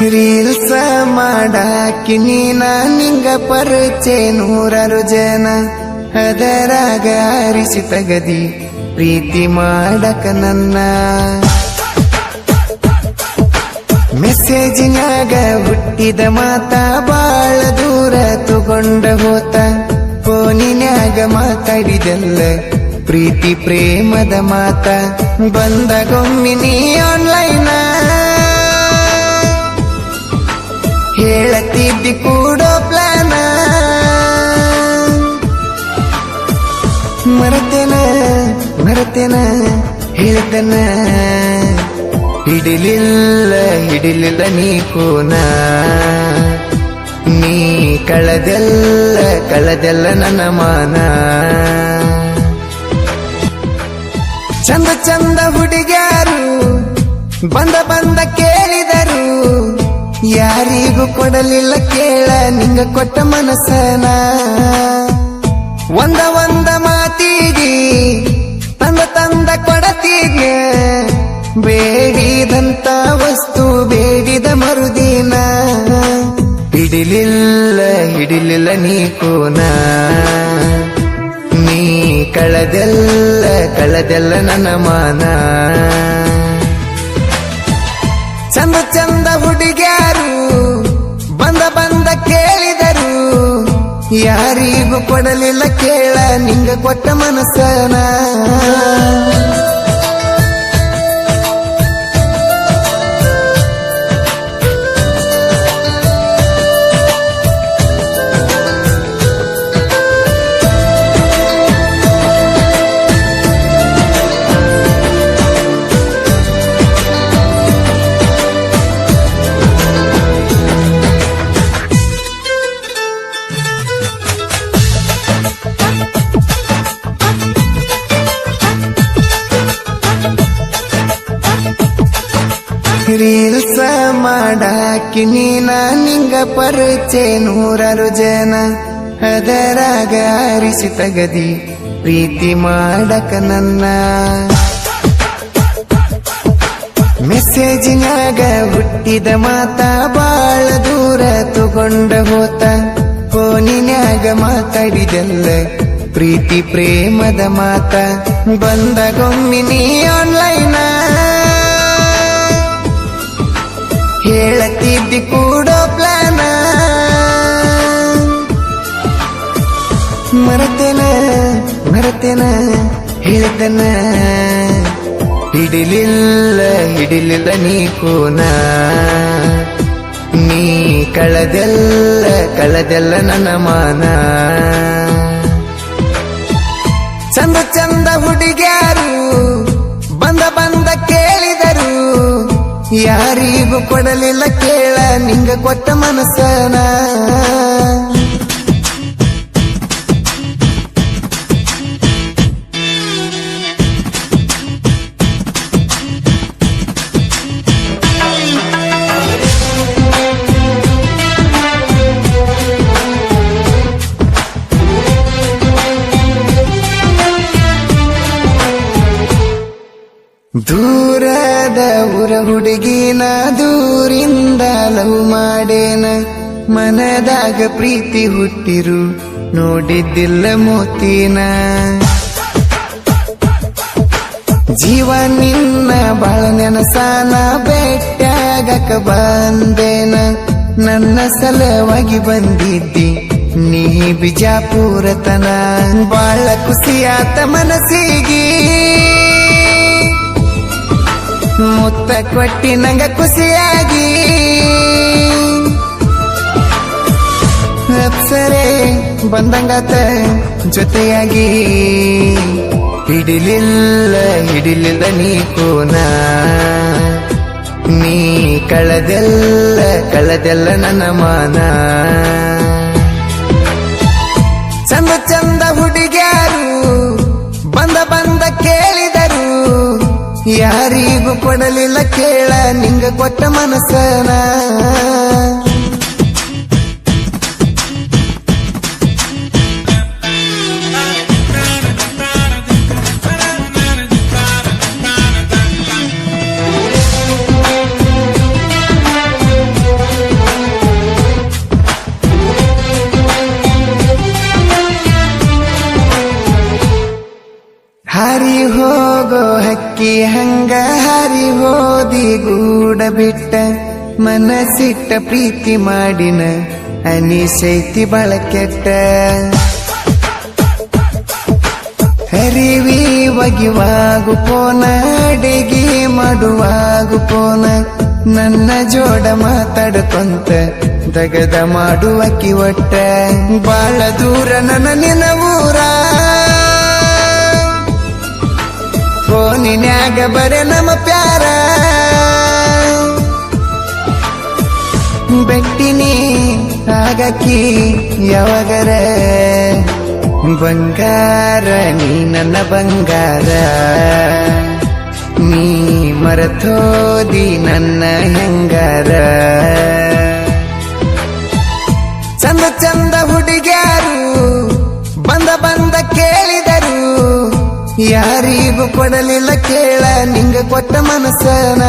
Reels ಮಾಡಾಕಿ ನೀನ ನಿಂಗ ಪರಿಚಯ ನೂರಾರು ಜನ. ಅದರಾಗ ಅರಿಸಿ ತಗದಿ ಪ್ರೀತಿ ಮಾಡಕ ನನ್ನ. ಮೆಸೇಜಿನಾಗ ಹುಟ್ಟಿದ ಮಾತ ಬಾಳ ದೂರ ತಗೊಂಡ ಹೋತ. ಫೋನಿನ್ಯಾಗ ಮಾತಾಡಿದಲ್ಲ ಪ್ರೀತಿ ಪ್ರೇಮದ ಮಾತ. ಬಂದಗೊಮ್ಮಿನಿ ಆನ್ಲೈನ ಹೇಳತಿದ್ದಿ ಕೂಡ ಪ್ಲಾನ ಮರತೇನ ಮರತೇನ ಹೇಳ್ತೇನ. ಹಿಡಿಲಿಲ್ಲ ಹಿಡಿಲಿಲ್ಲ ನೀ ಕೂನ. ನೀ ಕಳದೆಲ್ಲ ಕಳದೆಲ್ಲ ನನ್ನ ಮಾನ. ಚಂದ ಚಂದ ಹುಡುಗ್ಯಾರು, ಬಂದ ಬಂದಕ್ಕೆ ಯಾರಿಗೂ ಕೊಡಲಿಲ್ಲ ಕೇಳ, ನಿಂಗ ಕೊಟ್ಟ ಮನಸ್ಸನ. ಒಂದ ಒಂದ ಮಾತೀರಿ ತಂದ ತಂದ ಕೊಡತೀಗ ಬೇಡಿದಂತ ವಸ್ತು, ಬೇಡಿದ ಮರುದಿನ. ಹಿಡಿಲಿಲ್ಲ ಹಿಡಿಲಿಲ್ಲ ನೀ ಕೂನ. ನೀ ಕಳದೆಲ್ಲ ಕಳದೆಲ್ಲ ನನ್ನ ಮಾನ. ಚಂದ ಚಂದ ಹುಡುಗ್ಯಾರು ಯಾರಿಗೂ ಕೊಡಲಿಲ್ಲ ಕೇಳ ನಿಂಗ ಕೊಟ್ಟ ಮನಸ್ಸನ ರೀಲ್ಸ ಮಾಡಾಕಿ ನೀನ ನಿಂಗ ಪರಿಚಯ ನೂರಾರು ಜನ. ಅದರಾಗ ಅರಿಸಿ ತಗದಿ ಪ್ರೀತಿ ಮಾಡಕ ನನ್ನ. ಮೆಸೇಜಿನಾಗ ಹುಟ್ಟಿದ ಮಾತ ಬಾಳ ದೂರ ತಗೊಂಡ ಹೋತ. ಫೋನಿನಾಗ ಮಾತಾಡಿದೆಲ್ಲ ಪ್ರೀತಿ ಪ್ರೇಮದ ಮಾತ. ಬಂದಗೊಮ್ಮಿನಿ ಆನ್ಲೈನ ಹೇಳತಿದ್ದಿ ಕೂಡೋ ಪ್ಲಾನ ಮರತೇನ ಮರತೇನ ಹೇಳ್ತನ ಹಿಡಿಲಿಲ್ಲ ಹಿಡಿಲಿಲ್ಲ ನೀ ಕೂನ ನೀ ಕಳದೆಲ್ಲ ಕಳದೆಲ್ಲ ನನ್ನ ಮಾನ ಚಂದ ಚಂದ ಹುಡುಗ್ಯಾರು ಯಾರಿಗೂ ಕೊಡಲಿಲ್ಲ ಕೇಳ ನಿಂಗ ಕೊಟ್ಟ ಮನಸ್ಸನ ದೂರದ ಊರ ಹುಡುಗಿನ ದೂರಿಂದ ಲವ್ ಮಾಡೇನ. ಮನದಾಗ ಪ್ರೀತಿ ಹುಟ್ಟಿರು, ನೋಡಿದ್ದಿಲ್ಲ ಮೋತಿನ. ಜೀವ ನಿನ್ನ ಬಾಳ ನೆನಸಾನ ಬೆಟ್ಟಾಗಕ ಬಂದೇನ. ನನ್ನ ಸಲವಾಗಿ ಬಂದಿದ್ದಿ, ನೀ ಬಿಜಾಪುರತನ. ಬಾಳ ಖುಷಿಯಾತ ಮನಸ್ಸಿಗೆ. ಮುತ್ತ ಕೊಟ್ಟಿ ನಂಗ ಖುಷಿಯಾಗಿ. ಅಪ್ಸರೆ ಬಂದಂಗಾತ ಜೊತೆಯಾಗಿ. ಹಿಡಿಲಿಲ್ಲ ಹಿಡಿಲಿಲ್ಲ ನೀ ಕೂನ ನೀ ಕಳದೆಲ್ಲ, ಕಳೆದೆಲ್ಲ ನನ್ನ ಮಾನ. ಯಾರಿಗೂ ಕೊಡಲಿಲ್ಲ ಕೇಳ ನಿಂಗ ಕೊಟ್ಟ ಮನಸ್ಸನ ಓದಿ ಗೂಡ ಬಿಟ್ಟ, ಮನಸ್ಸಿಟ್ಟ ಪ್ರೀತಿ ಮಾಡಿನ ಅನಿಸೈತಿ ಬಳಕೆಟ್ಟ ಹರಿವಿ ಒಗಿವಾಗು ಪೋನ, ಅಡಿಗೆ ಮಾಡುವಾಗು ಪೋನ, ನನ್ನ ಜೋಡ ಮಾತಾಡ್ಕೊಂತ ದಗದ ಮಾಡುವ ಕಿವಟ್ಟ ಬಾಳ ದೂರ ನನ್ನ ನಿನ್ನ ಊರ ಫೋನಿನ್ಯಾಗ ಬರೆ ನಮ್ಮ ಪ್ಯಾರ. ಬೆಟ್ಟಿನಿ ಆಗಕಿ ಯಾವಾಗರ? ಬಂಗಾರ, ನೀ ನನ್ನ ಬಂಗಾರ. ನೀ ಮರತೋದಿ ನನ್ನ ಹೆಂಗಾರ? ಚಂದ ಚಂದ ಹುಡುಗ್ಯಾರು, ಬಂದ ಬಂದ ಕೇಳಿದರು ಯಾರಿಗೂ ಕೊಡಲಿಲ್ಲ ಕೇಳ ನಿಂಗ ಕೊಟ್ಟ ಮನಸ್ಸನ